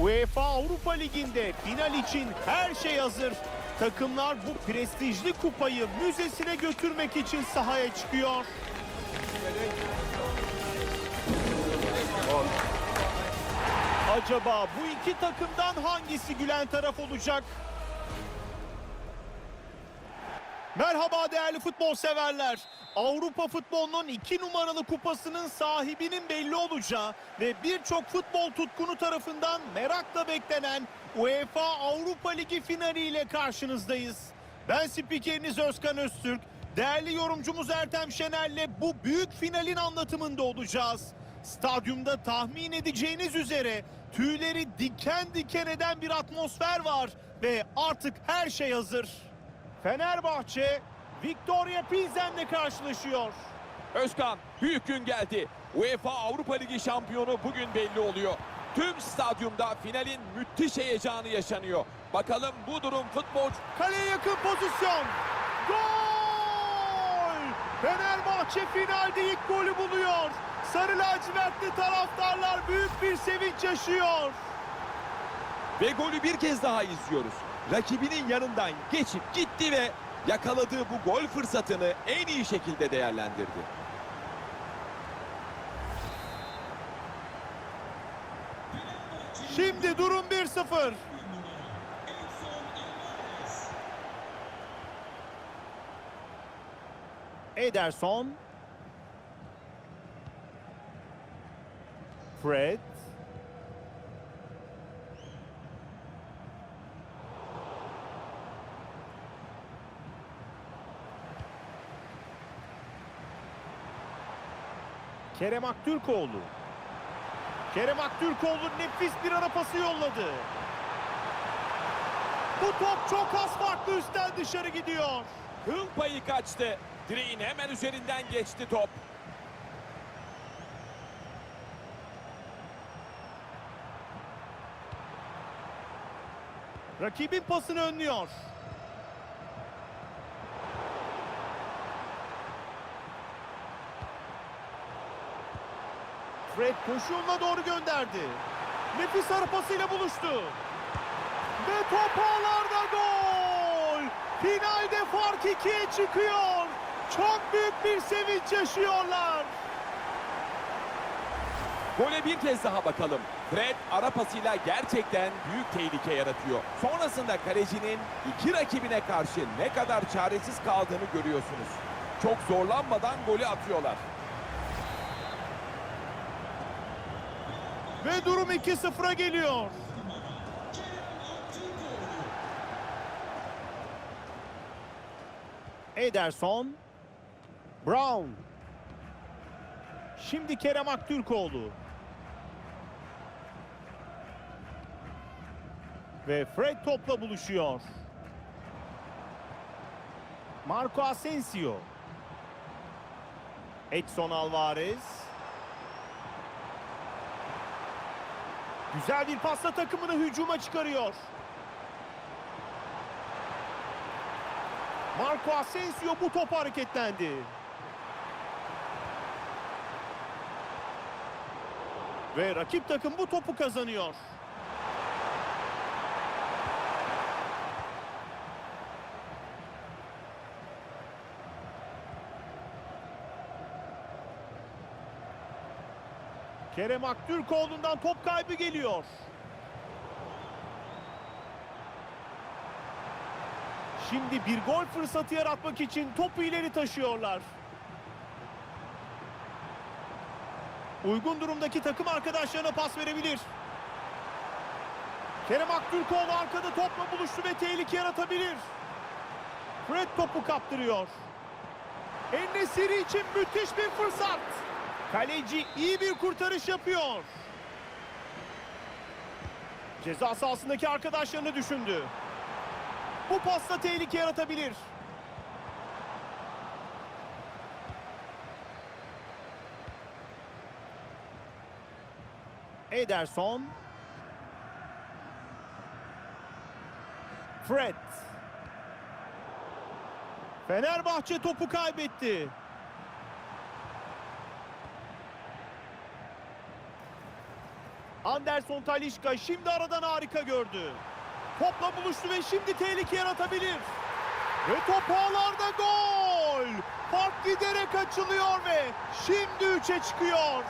UEFA Avrupa Ligi'nde final için her şey hazır. Takımlar bu prestijli kupayı müzesine götürmek için sahaya çıkıyor. Acaba bu iki takımdan hangisi gülen taraf olacak? Merhaba değerli futbol severler. Avrupa futbolunun iki numaralı kupasının sahibinin belli olacağı ve birçok futbol tutkunu tarafından merakla beklenen UEFA Avrupa Ligi finaliyle karşınızdayız. Ben spikeriniz Özkan Öztürk. Değerli yorumcumuz Ertem Şener'le bu büyük finalin anlatımında olacağız. Stadyumda tahmin edeceğiniz üzere tüyleri diken diken eden bir atmosfer var ve artık her şey hazır. Fenerbahçe Victoria Pilsen'le karşılaşıyor. Özkan büyük gün geldi. UEFA Avrupa Ligi şampiyonu bugün belli oluyor. Tüm stadyumda finalin müthiş heyecanı yaşanıyor. Bakalım bu durum futbol Kaleye yakın pozisyon. Gol! Fenerbahçe finalde ilk golü buluyor. Sarı lacivertli taraftarlar büyük bir sevinç yaşıyor. ve golü bir kez daha izliyoruz. Rakibinin yanından geçip gitti ve yakaladığı bu gol fırsatını en iyi şekilde değerlendirdi. Şimdi durum 1-0. Ederson. Fred. Kerem Aktürkoğlu. Kerem Aktürkoğlu nefis bir ara pası yolladı. Bu top çok az farklı üstten dışarı gidiyor. Kıl payı kaçtı. Direğin hemen üzerinden geçti top. Rakibin pasını önlüyor. Fred koşu yoluna doğru gönderdi. Nefis ara pasıyla buluştu. Ve top ağlarda gol! Finalde fark ikiye çıkıyor. Çok büyük bir sevinç yaşıyorlar. Gole bir kez daha bakalım. Fred ara pasıyla gerçekten büyük tehlike yaratıyor. Sonrasında kalecinin iki rakibine karşı ne kadar çaresiz kaldığını görüyorsunuz. Çok zorlanmadan golü atıyorlar. Ve durum 2-0'a geliyor. Ederson. Brown. Şimdi Kerem Aktürkoğlu. Ve Fred topla buluşuyor. Marco Asensio. Edson Alvarez. Güzel bir pasla takımını hücuma çıkarıyor. Marco Asensio bu topu hareketlendi. Ve rakip takım bu topu kazanıyor. Kerem Aktürkoğlu'ndan top kaybı geliyor. Şimdi bir gol fırsatı yaratmak için topu ileri taşıyorlar. Uygun durumdaki takım arkadaşlarına pas verebilir. Kerem Aktürkoğlu arkada topla buluştu ve tehlike yaratabilir. Fred topu kaptırıyor. Ennesiri için müthiş bir fırsat. Kaleci iyi bir kurtarış yapıyor. Ceza sahasındaki arkadaşlarını düşündü. Bu pasta tehlike yaratabilir. Ederson. Fred. Fenerbahçe topu kaybetti. Anderson Talişka şimdi aradan harika gördü. Topla buluştu ve şimdi tehlike yaratabilir. Ve top ağlarda gol. Fark giderek açılıyor ve şimdi 3'e çıkıyor.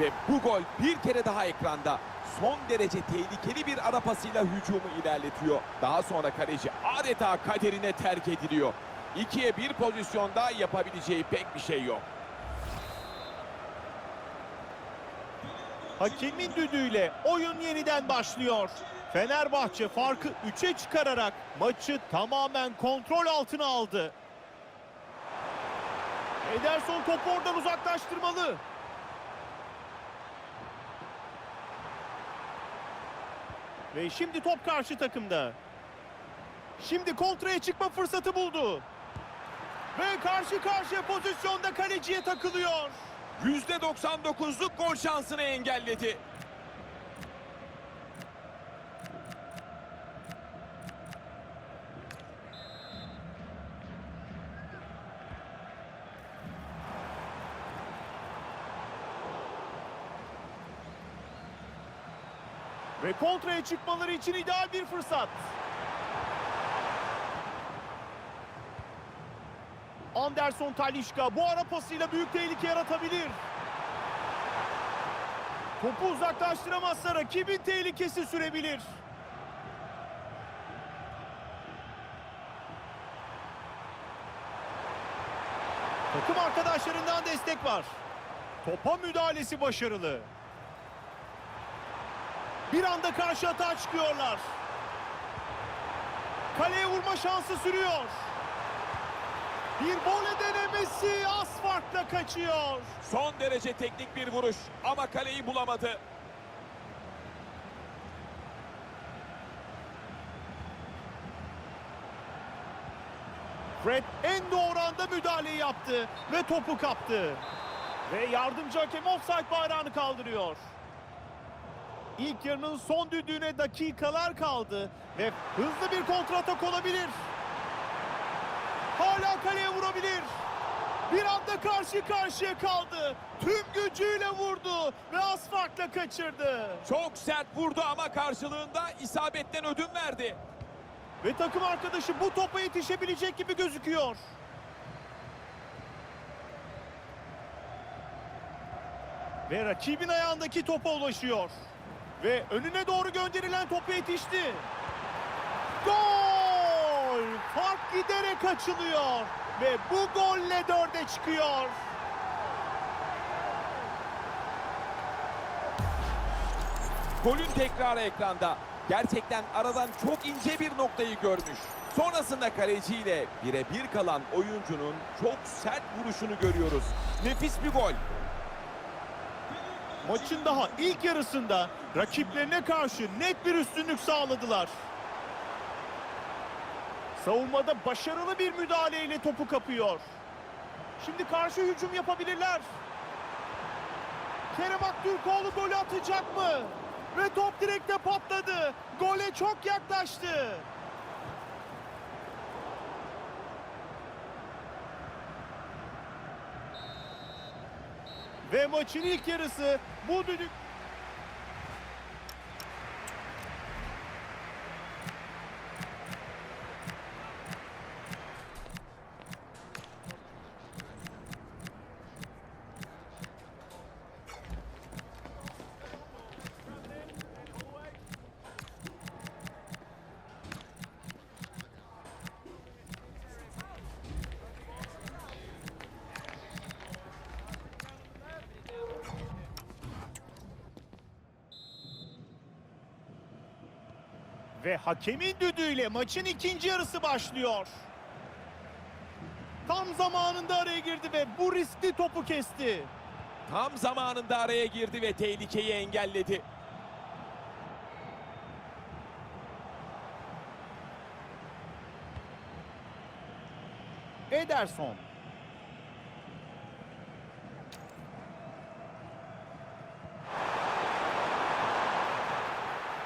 Ve bu gol bir kere daha ekranda. Son derece tehlikeli bir ara pasıyla hücumu ilerletiyor. Daha sonra kaleci adeta kaderine terk ediliyor. İkiye bir pozisyonda yapabileceği pek bir şey yok. Hakemin düdüğüyle oyun yeniden başlıyor. Fenerbahçe farkı 3'e çıkararak maçı tamamen kontrol altına aldı. Ederson topu oradan uzaklaştırmalı. Ve şimdi top karşı takımda. Şimdi kontraya çıkma fırsatı buldu. Ve karşı karşıya pozisyonda kaleciye takılıyor. %99'luk gol şansını engelledi. Ve kontraya çıkmaları için ideal bir fırsat. Anderson Talişka bu ara pasıyla büyük tehlike yaratabilir. Topu uzaklaştıramazsa rakibin tehlikesi sürebilir. Takım arkadaşlarından destek var. Topa müdahalesi başarılı. Bir anda karşı atağa çıkıyorlar. Kaleye vurma şansı sürüyor. Bir vole denemesi az farkla kaçıyor. Son derece teknik bir vuruş ama kaleyi bulamadı. Fred en doğru anda müdahaleyi yaptı ve topu kaptı. Ve yardımcı hakem offside bayrağını kaldırıyor. İlk yarının son düdüğüne dakikalar kaldı ve hızlı bir kontratak olabilir. Hala kaleye vurabilir. Bir anda karşı karşıya kaldı. Tüm gücüyle vurdu ve az farkla kaçırdı. Çok sert vurdu ama karşılığında isabetten ödün verdi. Ve takım arkadaşı bu topa yetişebilecek gibi gözüküyor. Ve rakibin ayağındaki topa ulaşıyor. Ve önüne doğru gönderilen topa yetişti. Gol! Fark giderek açılıyor. Ve bu golle dörde çıkıyor. Golün tekrarı ekranda. Gerçekten aradan çok ince bir noktayı görmüş. Sonrasında kaleciyle birebir kalan oyuncunun çok sert vuruşunu görüyoruz. Nefis bir gol. Maçın daha ilk yarısında rakiplerine karşı net bir üstünlük sağladılar. Savunmada başarılı bir müdahaleyle topu kapıyor. Şimdi karşı hücum yapabilirler. Kerem Aktürkoğlu golü atacak mı? Ve top direkte patladı. Gole çok yaklaştı. Ve maçın ilk yarısı bu düdük Ve hakemin düdüğüyle maçın ikinci yarısı başlıyor. Tam zamanında araya girdi ve bu riskli topu kesti. Tam zamanında araya girdi ve tehlikeyi engelledi. Ederson.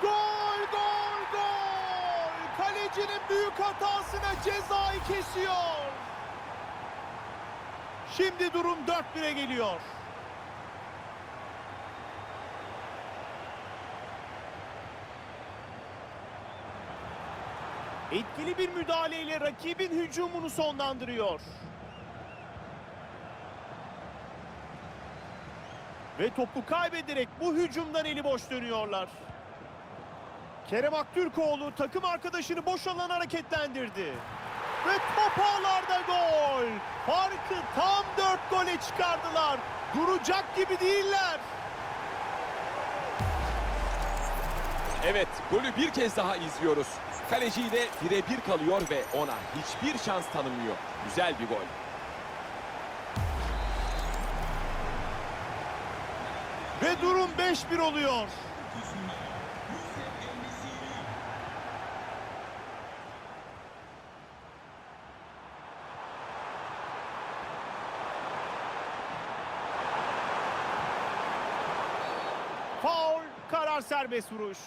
Gol, gol, gol! Kalecinin büyük hatasına cezayı kesiyor. Şimdi durum 4-1'e geliyor. Etkili bir müdahaleyle rakibin hücumunu sonlandırıyor. Ve topu kaybederek bu hücumdan eli boş dönüyorlar. Kerem Aktürkoğlu takım arkadaşını boş alan hareketlendirdi. Ve top ağlarda gol. Farkı tam 4 gole çıkardılar. Duracak gibi değiller. Evet, golü bir kez daha izliyoruz. Kaleciyle birebir kalıyor ve ona hiçbir şans tanımıyor. Güzel bir gol. Ve durum 5-1 oluyor. Serbest vuruş.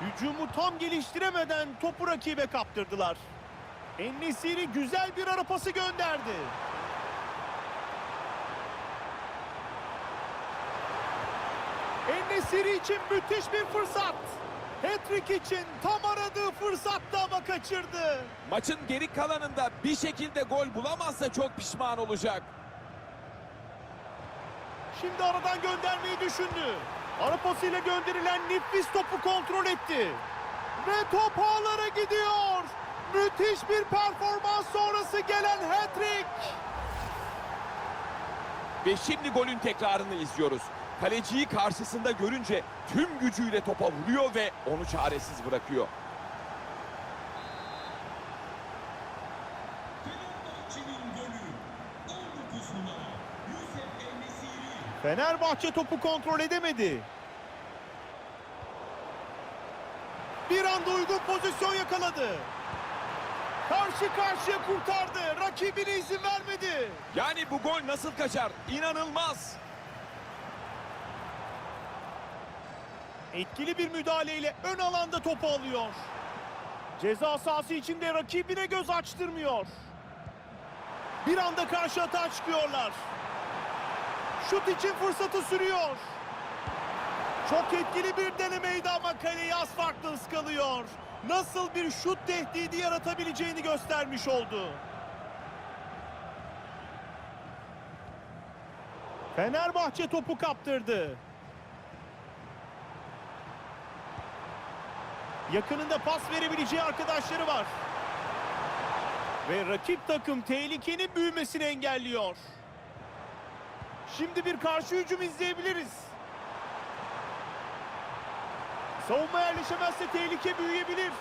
Hücumu tam geliştiremeden topu rakibe kaptırdılar. Ennesiri güzel bir ara pası gönderdi. Ennesiri için müthiş bir fırsat. Hat-trick için tam aradığı fırsattı ama kaçırdı. Maçın geri kalanında bir şekilde gol bulamazsa çok pişman olacak. Şimdi aradan göndermeyi düşündü. Ara pasıyla gönderilen nefis topu kontrol etti. Ve top ağlara gidiyor. Müthiş bir performans sonrası gelen hat-trick. Ve şimdi golün tekrarını izliyoruz. Kaleciyi karşısında görünce tüm gücüyle topa vuruyor ve onu çaresiz bırakıyor. Fenerbahçe'nin golü 19 numara Yusuf Enesiri. Fenerbahçe topu kontrol edemedi. Bir anda uygun pozisyon yakaladı. Karşı karşıya kurtardı. Rakibine izin vermedi. Yani bu gol nasıl kaçar? İnanılmaz. Etkili bir müdahaleyle ön alanda topu alıyor. Ceza sahası içinde rakibine göz açtırmıyor. Bir anda karşı atağa çıkıyorlar. Şut için fırsatı sürüyor. Çok etkili bir denemeydi ama kaleyi az farklı ıskalıyor. Nasıl bir şut tehdidi yaratabileceğini göstermiş oldu. Fenerbahçe topu kaptırdı. Yakınında pas verebileceği arkadaşları var. Ve rakip takım tehlikenin büyümesini engelliyor. Şimdi bir karşı hücum izleyebiliriz. Savunma yerleşemezse tehlike büyüyebilir.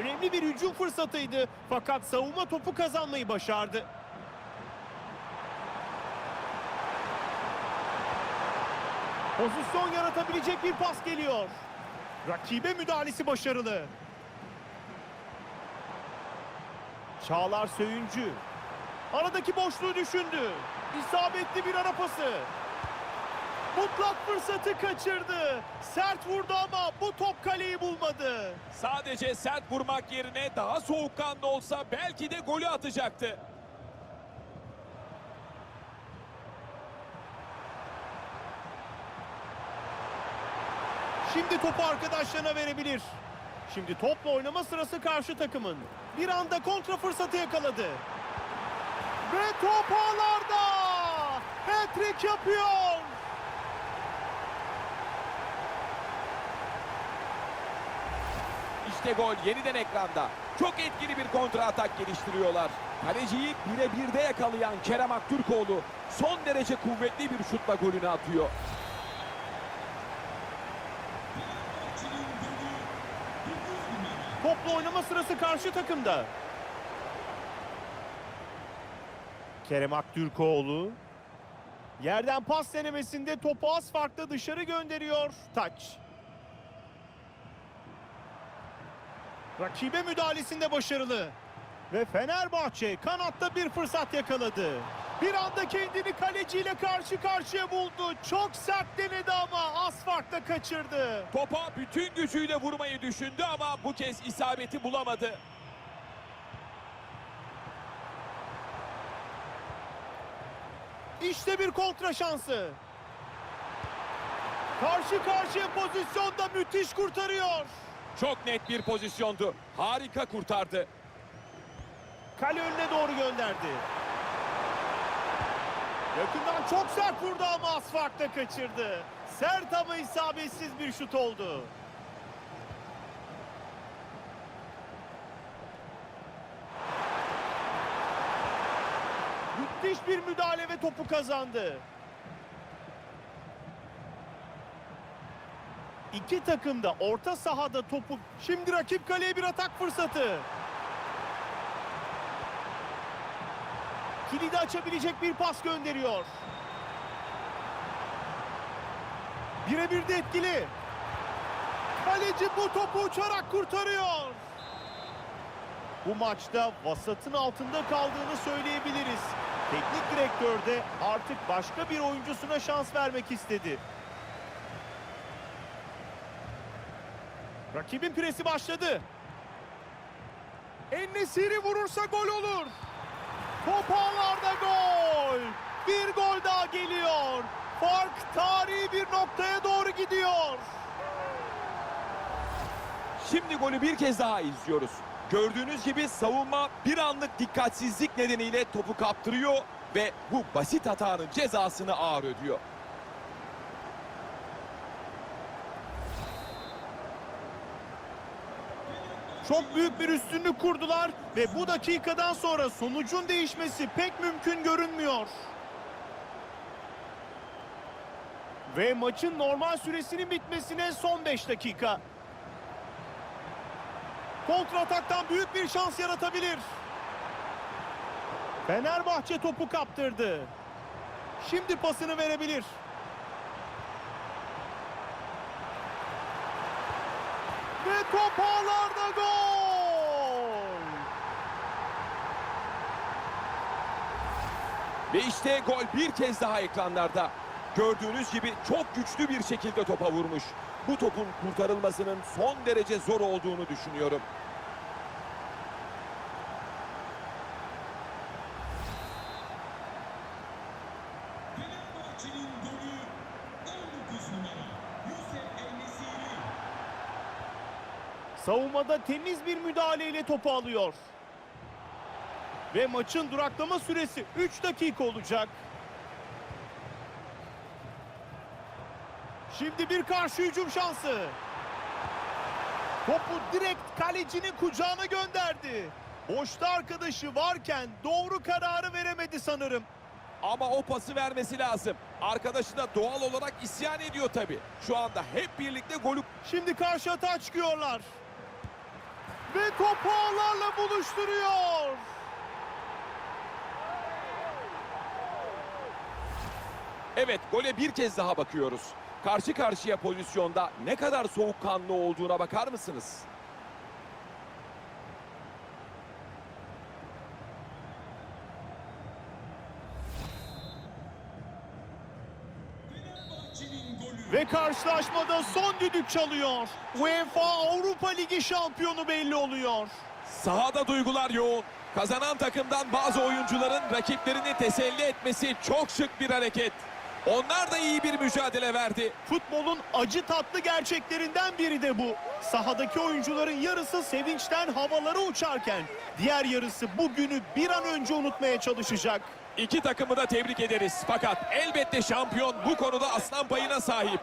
Önemli bir hücum fırsatıydı fakat savunma topu kazanmayı başardı. Pozisyon yaratabilecek bir pas geliyor. Rakibe müdahalesi başarılı. Çağlar Söyüncü. Aradaki boşluğu düşündü. İsabetli bir ara pası. Mutlak fırsatı kaçırdı. Sert vurdu ama bu top kaleyi bulmadı. Sadece sert vurmak yerine daha soğukkanlı olsa belki de golü atacaktı. Şimdi topu arkadaşlarına verebilir. Şimdi topla oynama sırası karşı takımın. Bir anda kontra fırsatı yakaladı. Ve top ağlarda. Hat-trick yapıyor. İşte gol yeniden ekranda. Çok etkili bir kontra atak geliştiriyorlar. Kaleciyi birebirde yakalayan Kerem Aktürkoğlu son derece kuvvetli bir şutla golünü atıyor. Topla oynama sırası karşı takımda. Kerem Aktürkoğlu. Yerden pas denemesinde topu az farklı dışarı gönderiyor. Taç. Rakibe müdahalesinde başarılı. Ve Fenerbahçe kanatta bir fırsat yakaladı. Bir anda kendini kaleciyle karşı karşıya buldu. Çok sert denedi ama az farkla kaçırdı. Topa bütün gücüyle vurmayı düşündü ama bu kez isabeti bulamadı. İşte bir kontra şansı. Karşı karşıya pozisyonda müthiş kurtarıyor. Çok net bir pozisyondu. Harika kurtardı. Kale önüne doğru gönderdi. Yakından çok sert vurdu ama az farkla kaçırdı. Sert ama isabetsiz bir şut oldu. Müthiş bir müdahale ve topu kazandı. İki takım da orta sahada topu. Şimdi rakip kaleye bir atak fırsatı. Kilidi açabilecek bir pas gönderiyor. Birebir de etkili. Kaleci bu topu uçarak kurtarıyor. Bu maçta vasatın altında kaldığını söyleyebiliriz. Teknik direktör de artık başka bir oyuncusuna şans vermek istedi. Rakibin presi başladı. Ennesiri vurursa gol olur. Top ağlarda gol. Bir gol daha geliyor. Fark tarihi bir noktaya doğru gidiyor. Şimdi golü bir kez daha izliyoruz. Gördüğünüz gibi savunma bir anlık dikkatsizlik nedeniyle topu kaptırıyor ve bu basit hatanın cezasını ağır ödüyor. Çok büyük bir üstünlük kurdular ve bu dakikadan sonra sonucun değişmesi pek mümkün görünmüyor. Ve maçın normal süresinin bitmesine son 5 dakika. Kontrataktan büyük bir şans yaratabilir. Fenerbahçe topu kaptırdı. Şimdi pasını verebilir. Ve top ağlarda gol. Ve işte gol bir kez daha ekranlarda. Gördüğünüz gibi çok güçlü bir şekilde topa vurmuş. Bu topun kurtarılmasının son derece zor olduğunu düşünüyorum. Savunmada temiz bir müdahaleyle topu alıyor. Ve maçın duraklama süresi 3 dakika olacak. Şimdi bir karşı hücum şansı. Topu direkt kalecinin kucağına gönderdi. Boşta arkadaşı varken doğru kararı veremedi sanırım. Ama o pası vermesi lazım. Arkadaşı da doğal olarak isyan ediyor tabii. Şu anda hep birlikte golü Şimdi karşı atağa çıkıyorlar. Ve topu ağlarla buluşturuyor. Evet gole bir kez daha bakıyoruz. Karşı karşıya pozisyonda ne kadar soğukkanlı olduğuna bakar mısınız? Ve karşılaşmada son düdük çalıyor. UEFA Avrupa Ligi şampiyonu belli oluyor. Sahada duygular yoğun. Kazanan takımdan bazı oyuncuların rakiplerini teselli etmesi çok şık bir hareket. Onlar da iyi bir mücadele verdi. Futbolun acı tatlı gerçeklerinden biri de bu. Sahadaki oyuncuların yarısı sevinçten havalara uçarken diğer yarısı bugünü bir an önce unutmaya çalışacak. İki takımı da tebrik ederiz. Fakat elbette şampiyon bu konuda aslan payına sahip.